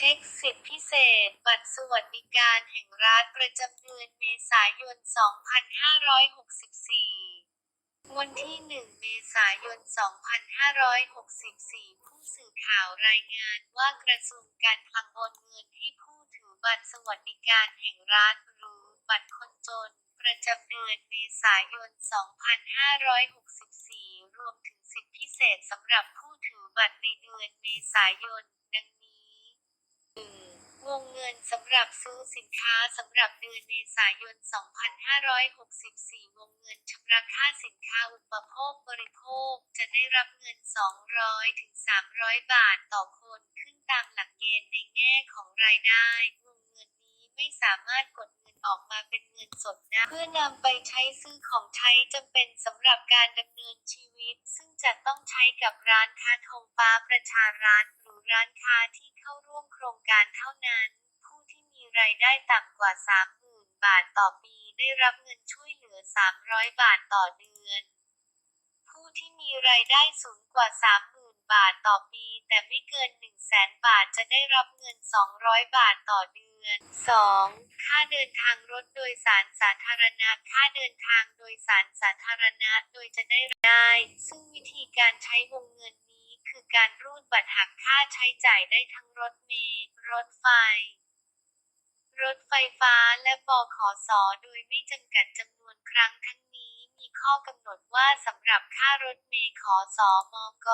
เช็คสิทธิพิเศษ บัตรสวัสดิการแห่งรัฐประจำเดือนเมษายน 2564 วันที่ 1 เมษายน 2564 ผู้สื่อข่าวรายงานว่ากระทรวงการคลังโอนเงินให้ผู้ถือบัตรสวัสดิการแห่งรัฐหรือบัตรคนจน ประจำเดือนเมษายน 2564 รวมถึงสิทธิพิเศษสำหรับผู้ถือบัตรในเดือนเมษายน ดังนี้ 1. วงเงินสำห รับซื้อสินค้าสำหรับเดือนเมษายน 2564 วงเงินชำระค่าสินค้าอุปโภคบริโภค จะได้รับเงิน 200 ถึง 300 บาทต่อคนขึ้นตามหลักเกณฑ์ในแง่ของรายได้ วงเงินนี้ไม่สามารถกดเงินออกมาเป็นเงินสดได้เพื่อนำไปใช้ซื้อของใช้จำเป็นสำหรับการดำเนินชีวิต ซึ่งจะต้องใช้กับร้านค้าธงฟ้าประชารัฐหรือร้านค้าที่เข้าร่วมโครงการเท่านั้น รายได้ต่ำกว่า 30,000 บาทต่อปีได้รับเงินช่วยเหลือ 300 บาทต่อเดือน ผู้ที่มีรายได้สูงกว่า 30,000 บาทต่อปี แต่ไม่เกิน 100,000 บาทจะได้รับเงิน 200 บาทต่อเดือน 2. ค่าเดินทางรถโดยสารสาธารณะ ค่าเดินทางโดยสารสาธารณะโดยจะได้ได้ ซึ่งวิธีการใช้วงเงินนี้คือการรูดบัตรหักค่าใช้จ่ายได้ทั้งรถเมล์ รถไฟ รถไฟฟ้าและบขสโดยไม่จำกัดจำนวนครั้งทั้งนี้มีข้อกำหนดว่าสำหรับค่ารถเมล์ขอสอมก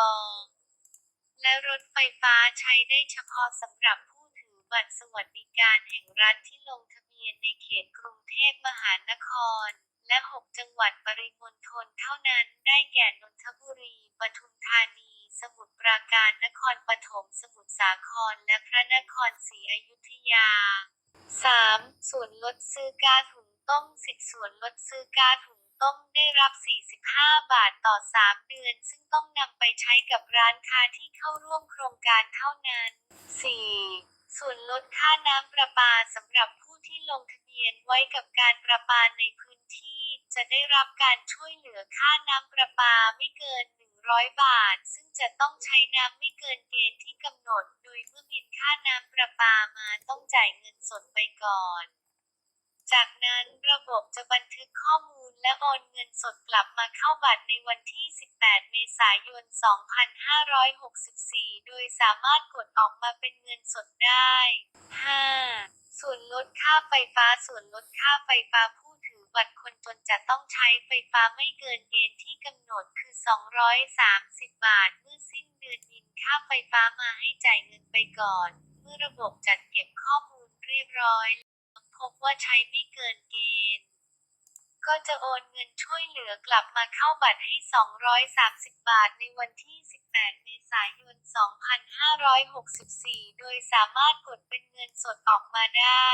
และรถไฟฟ้าใช้ได้เฉพาะสำหรับผู้ถือบัตรสวัสดิการแห่งรัฐที่ลงทะเบียนในเขตกรุงเทพมหานคร และ 6 จังหวัดปริมณฑลเท่านั้นได้แก่นนทบุรี ปทุมธานี สมุทรปราการนครปฐมสมุทรสาครและพระนครศรีอยุธยา 3. ส่วนลดซื้อกาถุงต้มสิทธิส่วนลดซื้อกาถุงต้มได้รับ 45 บาทต่อ 3 เดือน ซึ่งต้องนำไปใช้กับร้านค้าที่เข้าร่วมโครงการเท่านั้น 4. ส่วนลดค่าน้ำประปาสำหรับผู้ที่ลงทะเบียนไว้กับการประปาในพื้นที่ จะได้รับการช่วยเหลือค่าน้ำประปาไม่เกิน 100 บาท ซึ่งจะต้องใช้น้ำไม่เกินเกณฑ์ที่กำหนด โดยเมื่อบินค่าน้ำประปามาต้องจ่ายเงินสดไปก่อน จากนั้นระบบจะบันทึกข้อมูลและโอนเงินสดกลับมาเข้าบัตรในวันที่ 18 เมษายน 2564 โดยสามารถกดออกมาเป็นเงินสดได้ 5. ส่วนลดค่าไฟฟ้าส่วนลดค่าไฟฟ้าผู้ บัตรคนจนจะต้องใช้ไฟฟ้าไม่เกินเกณฑ์ที่กำหนดคือ 230 บาท เมื่อสิ้นเดือนบินค่าไฟฟ้ามาให้จ่ายเงินไปก่อน เมื่อระบบจัดเก็บข้อมูลเรียบร้อย พบว่าใช้ไม่เกินเกณฑ์ก็จะโอนเงินช่วยเหลือกลับมาเข้าบัตรให้ 230 บาทในวันที่ 18 เมษายน 2564 โดยสามารถกดเป็นเงินสดออกมาได้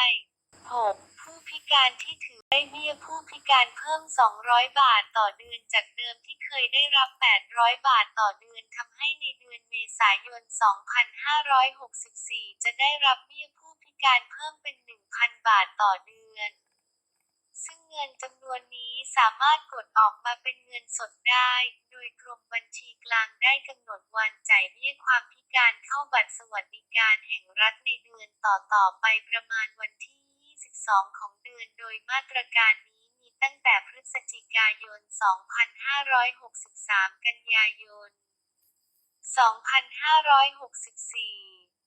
6. ผู้พิการที่ถือได้เบี้ยผู้พิการเพิ่ม 200 บาทต่อเดือนจากเดิมที่เคยได้รับ 800 บาทต่อเดือนทำให้ในเดือนเมษายน 2564 จะได้รับเบี้ยผู้พิการเพิ่มเป็น 1,000 บาทต่อเดือน ซึ่งเงินจำนวนนี้สามารถกดออกมาเป็นเงินสดได้ โดยกรมบัญชีกลางได้กำหนดวันจ่ายเบี้ยความพิการเข้าบัตรสวัสดิการแห่งรัฐในเดือนต่อๆไปประมาณวันที่ 2 ของเดือนโดยมาตรการนี้มีตั้งแต่พฤศจิกายน 2563 กันยายน 2564